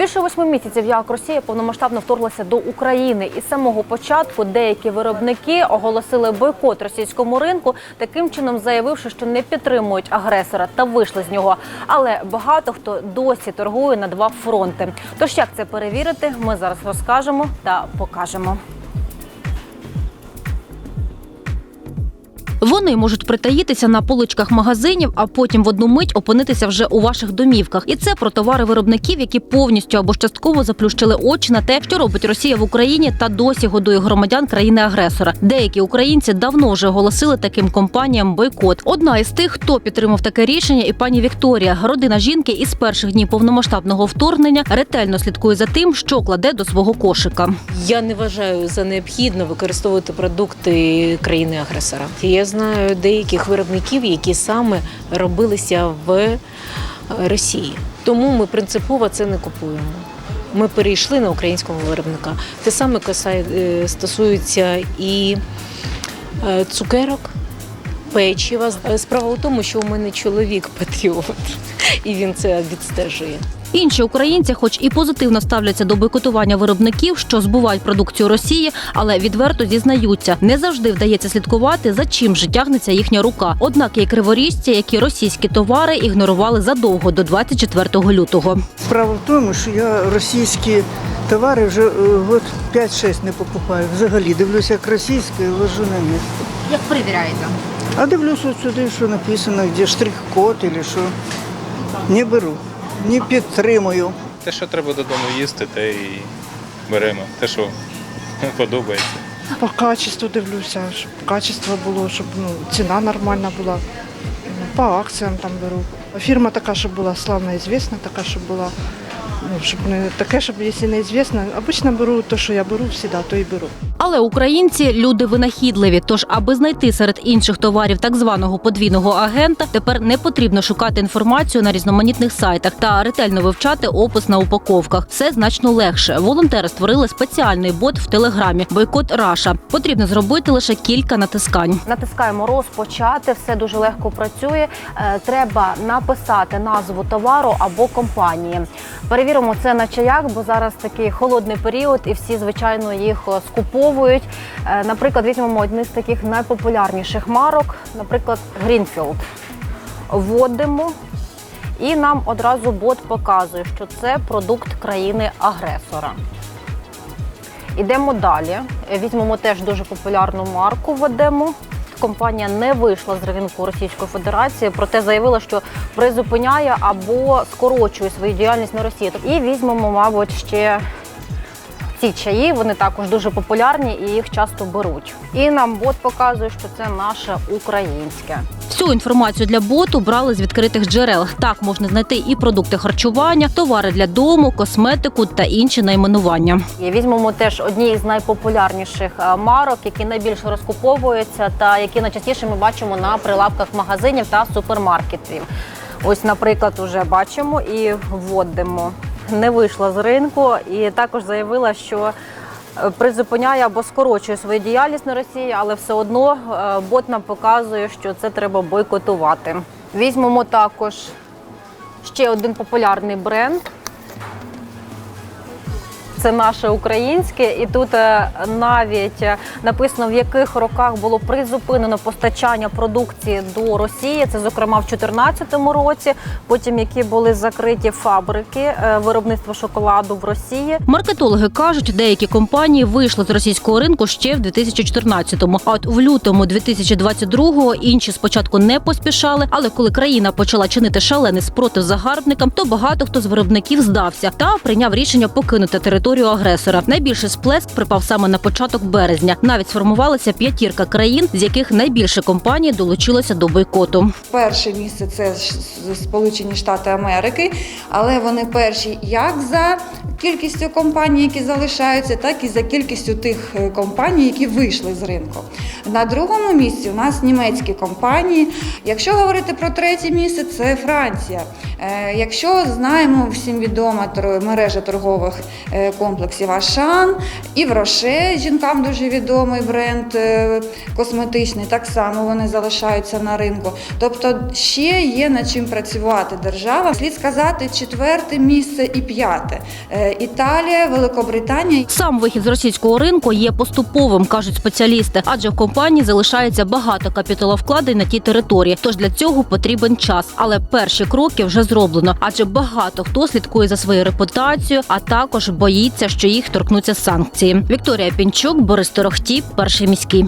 Більше восьми місяців як Росія повномасштабно вторглася до України, і з самого початку деякі виробники оголосили бойкот російському ринку, таким чином заявивши, що не підтримують агресора та вийшли з нього. Але багато хто досі торгує на два фронти. Тож як це перевірити, ми зараз розкажемо та покажемо. Вони можуть притаїтися на поличках магазинів, а потім в одну мить опинитися вже у ваших домівках. І це про товари виробників, які повністю або частково заплющили очі на те, що робить Росія в Україні та досі годує громадян країни-агресора. Деякі українці давно вже оголосили таким компаніям бойкот. Одна із тих, хто підтримав таке рішення, і пані Вікторія, родина жінки із перших днів повномасштабного вторгнення, ретельно слідкує за тим, що кладе до свого кошика. Я не вважаю за необхідно використовувати продукти країни-агресора. Я знаю деяких виробників, які саме робилися в е, Росії. Тому ми принципово це не купуємо. Ми перейшли на українського виробника. Те саме е, стосується і е, цукерок, печива. Справа у тому, що у мене чоловік патріот, і він це відстежує. Інші українці, хоч і позитивно ставляться до бойкотування виробників, що збувають продукцію Росії, але відверто зізнаються, не завжди вдається слідкувати, за чим же тягнеться їхня рука. Однак є криворіжці, які російські товари ігнорували задовго до 24 лютого. Справа в тому, що я російські товари вже е, год 5-6 не покупаю. Взагалі дивлюся, як російське, і ложу на місце. Як перевіряєте? А дивлюся сюди, що написано, де штрих-код або що. Не беру, не підтримую. Те, що треба додому їсти, те і беремо. Те, що подобається. По качеству дивлюся, щоб качество було, щоб ну, ціна нормальна була. По акціям там беру. Фірма така, щоб була славна і звісна, така, щоб була. Ну, щоб не таке, щоб якщо не звісно, обично беру те, що я беру, завжди, то і беру. Але українці люди винахідливі. Тож, аби знайти серед інших товарів так званого подвійного агента, тепер не потрібно шукати інформацію на різноманітних сайтах та ретельно вивчати опис на упаковках. Все значно легше. Волонтери створили спеціальний бот в телеграмі Бойкот Раша. Потрібно зробити лише кілька натискань. Натискаємо розпочати. Все дуже легко працює. Е, Треба написати назву товару або компанії. Перевіримо це на чаях, бо зараз такий холодний період, і всі звичайно їх е, скуповують. Е, Наприклад, візьмемо одні з таких найпопулярніших марок, наприклад, Greenfield. Вводимо, і нам одразу бот показує, що це продукт країни-агресора. Ідемо далі. Візьмемо теж дуже популярну марку, введемо. Компанія не вийшла з ринку Російської Федерації, проте заявила, що призупиняє або скорочує свою діяльність на Росії. І візьмемо, мабуть, ще ці чаї. Вони також дуже популярні і їх часто беруть. І нам бот показує, що це наше українське. Всю інформацію для боту брали з відкритих джерел. Так можна знайти і продукти харчування, товари для дому, косметику та інші найменування. Візьмемо теж одні з найпопулярніших е, марок, які найбільше розкуповуються, та які найчастіше ми бачимо на прилавках магазинів та супермаркетів. Ось, наприклад, уже бачимо і вводимо. Не вийшла з ринку і також заявила, що е, призупиняє або скорочує свою діяльність на Росії, але все одно е, бот нам показує, що це треба бойкотувати. Візьмемо також ще один популярний бренд. Це наше українське, і тут е, навіть е, написано, в яких роках було призупинено постачання продукції до Росії. Це зокрема в 2014 році. Потім які були закриті фабрики е, виробництва шоколаду в Росії. Маркетологи кажуть, деякі компанії вийшли з російського ринку ще в 2014-му. А от в лютому 2022-го інші спочатку не поспішали. Але коли країна почала чинити шалений спротив загарбникам, то багато хто з виробників здався та прийняв рішення покинути територію агресора. Найбільший сплеск припав саме на початок березня. Навіть сформувалася п'ятірка країн, з яких найбільше компаній долучилося до бойкоту. Перше місце це Сполучені Штати Америки, але вони перші як за кількістю компаній, які залишаються, так і за кількістю тих е, компаній, які вийшли з ринку. На другому місці у нас німецькі компанії. Якщо говорити про третє місце, це Франція. Е, Якщо знаємо всім відома мережа торгових комплексів Ашан, і в Роше жінкам дуже відомий бренд е, косметичний. Так само вони залишаються на ринку. Тобто ще є над чим працювати держава. Слід сказати, четверте місце і п'яте. Е, Італія, Великобританія. Сам вихід з російського ринку є поступовим, кажуть спеціалісти, адже в компанії залишається багато капіталовкладень на тій території. Тож для цього потрібен час. Але перші кроки вже зроблено, адже багато хто слідкує за своєю репутацією, а також боїться, що їх торкнуться санкції. Вікторія Пінчук, Борис Торохтій, перший міський.